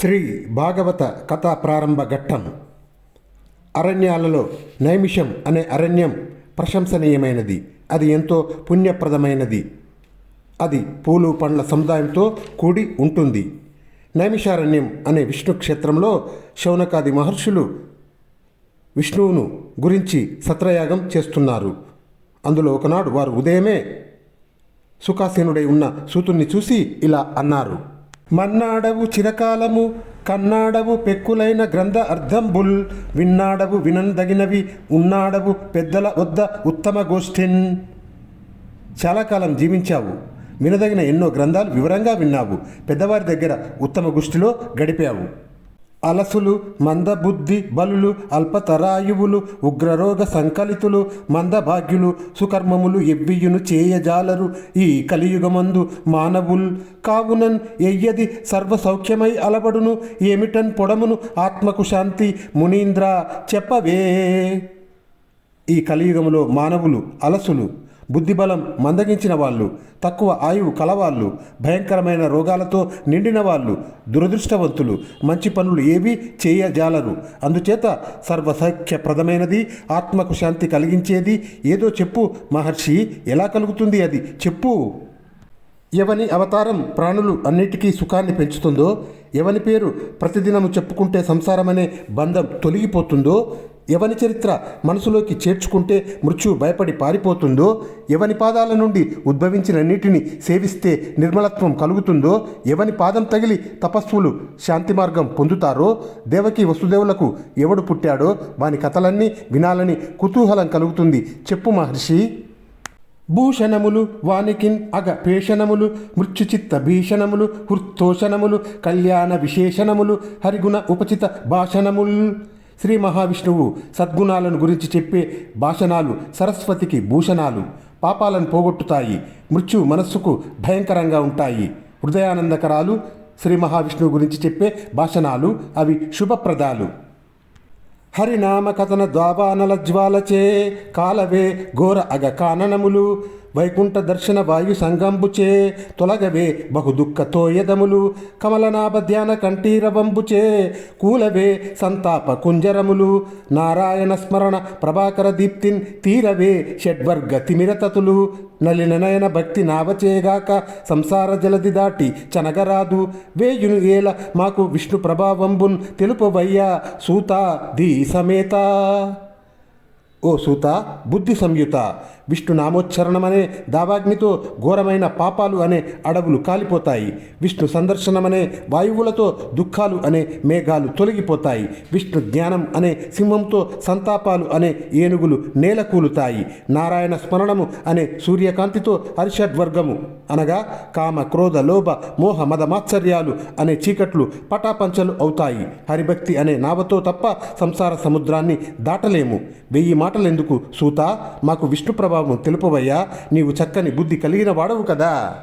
శ్రీ భాగవత కథా ప్రారంభ ఘట్టం. అరణ్యాలలో నైమిషం అనే అరణ్యం ప్రశంసనీయమైనది. అది ఎంతో పుణ్యప్రదమైనది. అది పూలు పండ్ల సముదాయంతో కూడి ఉంటుంది. నైమిషారణ్యం అనే విష్ణు క్షేత్రంలో శౌనకాది మహర్షులు విష్ణువును గురించి సత్రయాగం చేస్తున్నారు. అందులో ఒకనాడు వారు ఉదయమే సుఖాసీనుడై ఉన్న సూతుణ్ణి చూసి ఇలా అన్నారు. మన్నాడవు చిరకాలము కన్నాడవు పెక్కులైన గ్రంథ అర్థంబుల్ విన్నాడవు వినందగినవి ఉన్నాడవు పెద్దల వద్ద ఉత్తమ గోష్ఠిన్. చాలా కాలం జీవించావు. వినదగిన ఎన్నో గ్రంథాలు వివరంగా విన్నావు. పెద్దవారి దగ్గర ఉత్తమ గుష్టిలో గడిపావు. అలసులు మందబుద్ధి బలులు అల్పతరాయువులు ఉగ్రరోగ సంకలితులు మందభాగ్యులు సుకర్మములు ఎవ్వియును చేయజాలరు. ఈ కలియుగమందు మానవుల్ కావునన్ ఎయ్యది సర్వసౌఖ్యమై అలబడును. ఏమిటన్ పొడమును ఆత్మకు శాంతి మునీంద్ర చెప్పవే. ఈ కలియుగములో మానవులు అలసులు బుద్ధిబలం మందగించిన వాళ్ళు తక్కువ ఆయువు కలవాళ్ళు భయంకరమైన రోగాలతో నిండిన వాళ్ళు దురదృష్టవంతులు మంచి పనులు ఏవి చేయజాలరు. అందుచేత సర్వసఖ్యప్రదమైనది ఆత్మకు శాంతి కలిగించేది. ఏదో చెప్పు మహర్షి ఎలా కలుగుతుంది అది? చెప్పు. ఎవని అవతారం ప్రాణులు అన్నిటికీ సుఖాన్ని పెంచుతుందో ఎవని పేరు ప్రతిదినము చెప్పుకుంటే సంసారమనే బంధం తొలగిపోతుందో ఎవని చరిత్ర మనసులోకి చేర్చుకుంటే మృత్యు భయపడి పారిపోతుందో ఎవని పాదాల నుండి ఉద్భవించిన నీటిని సేవిస్తే నిర్మలత్వం కలుగుతుందో ఎవని పాదం తగిలి తపస్సులు శాంతి మార్గం పొందుతారో దేవకి వసుదేవులకు ఎవడు పుట్టాడో వాని కథలన్నీ వినాలని కుతూహలం కలుగుతుంది. చెప్పు మహర్షి. భూషణములు వానికిన్ అగ పేషణములు మృత్యుచిత్త భీషణములు హృత్తోషణములు కళ్యాణ విశేషణములు హరిగుణ ఉపచిత భాషణములు శ్రీ మహావిష్ణువు సద్గుణాలను గురించి చెప్పే భాషణాలు సరస్వతికి భూషణాలు. పాపాలను పోగొట్టుతాయి. మృత్యు మనస్సుకు భయంకరంగా ఉంటాయి. హృదయానందకరాలు శ్రీ మహావిష్ణువు గురించి చెప్పే భాషణాలు అవి శుభప్రదాలు. హరినామ కథన ద్వాబానల జ్వాలచే కాలవే ఘోర అగ కాననములు. వైకుంఠ దర్శన వాయు సంగంబుచే తొలగవే బహు దుఃఖ కమలనాభ ధ్యాన కంఠీరవంబుచే కూలవే సంతాప కుంజరములు. నారాయణ స్మరణ ప్రభాకర దీప్తిన్ తీరవే షడ్వర్గ తిమిరతతులు. నలిన నయన భక్తి నావచేగాక సంసార జలది దాటి చనగరాదు. వేయును ఏల మాకు విష్ణు ప్రభావంబున్ తెలుపవయ్యా సూత దీ సమేత. ఓ సూత బుద్ధి సంయుత విష్ణు నామోచ్చరణమనే దావాగ్నితో ఘోరమైన పాపాలు అనే అడవులు కాలిపోతాయి. విష్ణు సందర్శనమనే వాయువులతో దుఃఖాలు అనే మేఘాలు తొలగిపోతాయి. విష్ణు జ్ఞానం అనే సింహంతో సంతాపాలు అనే ఏనుగులు నేల కూలుతాయి నారాయణ స్మరణము అనే సూర్యకాంతితో హర్షడ్వర్గము అనగా కామ క్రోధ లోభ మోహ మద మాత్సర్యాలు అనే చీకట్లు పటాపంచలు అవుతాయి. హరిభక్తి అనే నావతో తప్ప సంసార సముద్రాన్ని దాటలేము. వెయ్యి మాటలెందుకు సూత? మాకు విష్ణు జవాబు తెలుపవయ్యా. నీవు చక్కని బుద్ధి కలిగిన వాడవు కదా.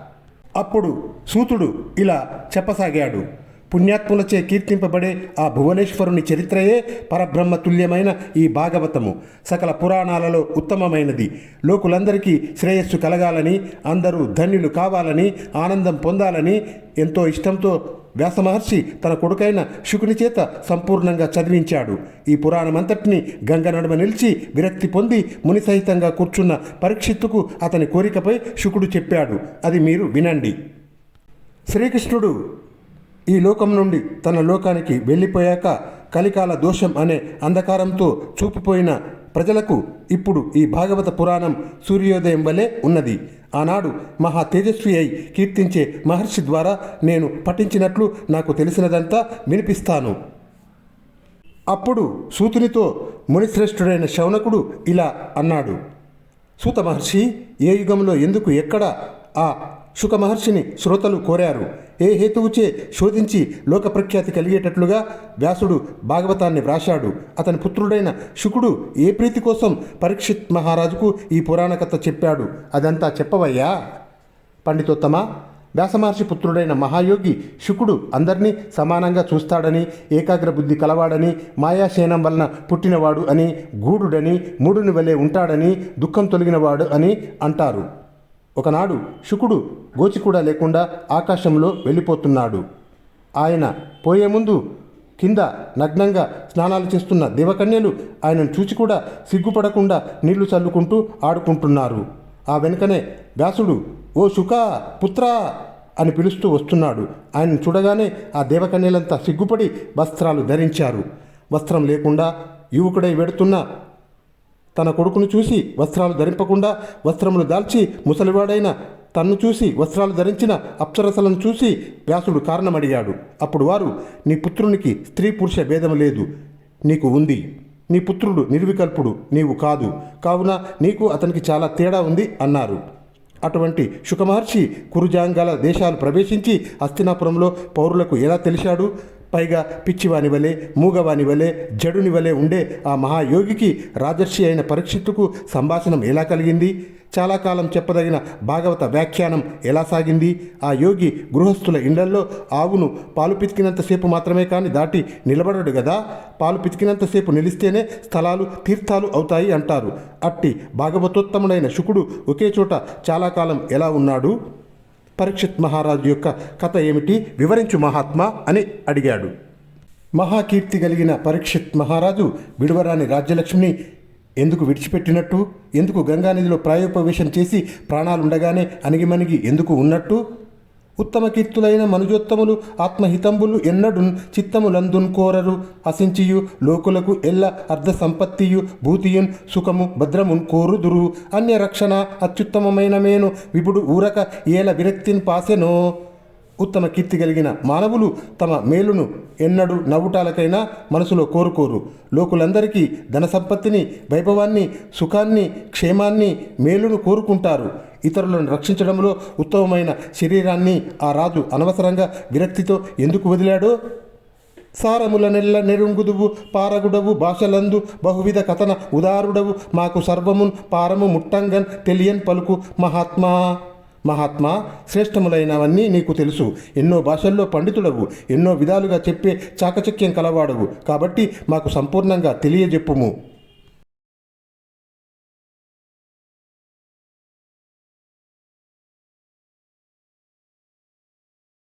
అప్పుడు సూతుడు ఇలా చెప్పసాగాడు. పుణ్యాత్ములచే కీర్తింపబడే ఆ భువనేశ్వరుని చరిత్రయే పరబ్రహ్మ తుల్యమైన ఈ భాగవతము. సకల పురాణాలలో ఉత్తమమైనది. లోకులందరికీ శ్రేయస్సు కలగాలని అందరూ ధన్యులు కావాలని ఆనందం పొందాలని ఎంతో ఇష్టంతో వ్యాసమహర్షి తన కొడుకైన శుకుని చేత సంపూర్ణంగా చదివించాడు. ఈ పురాణమంతటిని గంగ నడుమ నిలిచి విరక్తి పొంది ముని సహితంగా కూర్చున్న పరీక్షిత్తుకు అతని కోరికపై శుకుడు చెప్పాడు. అది మీరు వినండి. శ్రీకృష్ణుడు ఈ లోకం నుండి తన లోకానికి వెళ్ళిపోయాక కలికాల దోషం అనే అంధకారంతో చూపిపోయిన ప్రజలకు ఇప్పుడు ఈ భాగవత పురాణం సూర్యోదయం వలె ఉన్నది. ఆనాడు మహా తేజస్వి అయి కీర్తించే మహర్షి ద్వారా నేను పఠించినట్లు నాకు తెలిసినదంతా వినిపిస్తాను. అప్పుడు సూతునితో మునిశ్రేష్ఠుడైన శౌనకుడు ఇలా అన్నాడు. సూత మహర్షి ఏ యుగంలో ఎందుకు ఎక్కడ ఆ శుక మహర్షిని శ్రోతలు కోరారు? ఏ హేతువుచే శోధించి లోక ప్రఖ్యాతి కలిగేటట్లుగా వ్యాసుడు భాగవతాన్ని వ్రాశాడు. అతని పుత్రుడైన శుకుడు ఏ ప్రీతి కోసం పరీక్షిత్ మహారాజుకు ఈ పురాణ కథ చెప్పాడు. అదంతా చెప్పవయ్యా? పండితోత్తమ వ్యాసమహర్షి పుత్రుడైన మహాయోగి శుకుడు అందరినీ సమానంగా చూస్తాడని ఏకాగ్ర బుద్ధి కలవాడని మాయాశయనం వలన పుట్టినవాడు అని గూడుడని మూడుని వలె ఉంటాడని దుఃఖం తొలగినవాడు అని అంటారు. ఒకనాడు శుకుడు గోచి కూడా లేకుండా ఆకాశంలో వెళ్ళిపోతున్నాడు. ఆయన పోయే ముందు కింద నగ్నంగా స్నానాలు చేస్తున్న దేవకన్యలు ఆయనను చూచి కూడా సిగ్గుపడకుండా నీళ్ళు చల్లుకుంటూ ఆడుకుంటున్నారు. ఆ వెనుకనే వ్యాసుడు ఓ శుక పుత్రా! అని పిలుస్తూ వస్తున్నాడు. ఆయనను చూడగానే ఆ దేవకన్యలంతా సిగ్గుపడి వస్త్రాలు ధరించారు. వస్త్రం లేకుండా యువకుడై వెడుతున్న తన కొడుకును చూసి వస్త్రాలు ధరింపకుండా వస్త్రములు దాల్చి ముసలివాడైన తన్ను చూసి వస్త్రాలు ధరించిన అప్సరసలను చూసి వ్యాసుడు కారణమడిగాడు. అప్పుడు వారు నీ పుత్రునికి స్త్రీ పురుష భేదం లేదు. నీకు ఉంది. నీ పుత్రుడు నిర్వికల్పుడు. నీవు కాదు. కావున నీకు అతనికి చాలా తేడా ఉంది అన్నారు. అటువంటి శుకమహర్షి కురుజాంగాల దేశాలు ప్రవేశించి హస్తినాపురంలో పౌరులకు ఎలా తెలిశాడు? పైగా పిచ్చివాని వలె మూగవాని వలె జడుని వలె ఉండే ఆ మహాయోగికి రాజర్షి అయిన పరీక్షిత్తుకు సంభాషణం ఎలా కలిగింది? చాలా కాలం చెప్పదగిన భాగవత వ్యాఖ్యానం ఎలా సాగింది? ఆ యోగి గృహస్థుల ఇళ్ళల్లో ఆవును పాలు పితికినంతసేపు మాత్రమే కానీ దాటి నిలబడడు కదా పాలు పితికినంతసేపు నిలిస్తేనే స్థలాలు తీర్థాలు అవుతాయి అంటారు. అట్టి భాగవతోత్తముడైన శుకుడు ఒకే చోట చాలా కాలం ఎలా ఉన్నాడు? పరీక్షిత్ మహారాజు యొక్క కథ ఏమిటి? వివరించు మహాత్మా అని అడిగాడు. మహాకీర్తి కలిగిన పరీక్షిత్ మహారాజు విడువరాని రాజ్యలక్ష్మిని ఎందుకు విడిచిపెట్టినట్టు? ఎందుకు గంగానదిలో ప్రాయోపవేశం చేసి ప్రాణాలుండగానే అణిగిమణిగి ఎందుకు ఉన్నట్టు? ఉత్తమ కీర్తులైన మనుజోత్తములు ఆత్మహితంబులు ఎన్నడున్ చిత్తములందున్ కోరరు. అసించియు లోకులకు ఎల్ల అర్ధ సంపత్తియు భూతియున్ సుఖము భద్రమున్ కోరుదురు. అన్య రక్షణ అత్యుత్తమమైన మేను విపుడు ఊరక ఏల విరక్తిని పాసెనో. ఉత్తమ కీర్తి కలిగిన మానవులు తమ మేలును ఎన్నడు నవ్వుటాలకైనా మనసులో కోరుకోరు. లోకులందరికీ ధన సంపత్తిని వైభవాన్ని సుఖాన్ని క్షేమాన్ని మేలును కోరుకుంటారు. ఇతరులను రక్షించడంలో ఉత్తమమైన శరీరాన్ని ఆ రాజు అనవసరంగా విరక్తితో ఎందుకు వదిలాడో? సారముల నెల్ల నెరుంగుదువు పారగుడవు భాషలందు బహువిధ కథన ఉదారుడవు. మాకు సర్వమున్ పారము ముట్టంగన్ తెలియన్ పలుకు మహాత్మా. మహాత్మా శ్రేష్టములైనవన్నీ నీకు తెలుసు. ఎన్నో భాషల్లో పండితుడవు ఎన్నో విధాలుగా చెప్పే చాకచక్యం కలవాడవు. కాబట్టి మాకు సంపూర్ణంగా తెలియజెప్పుము.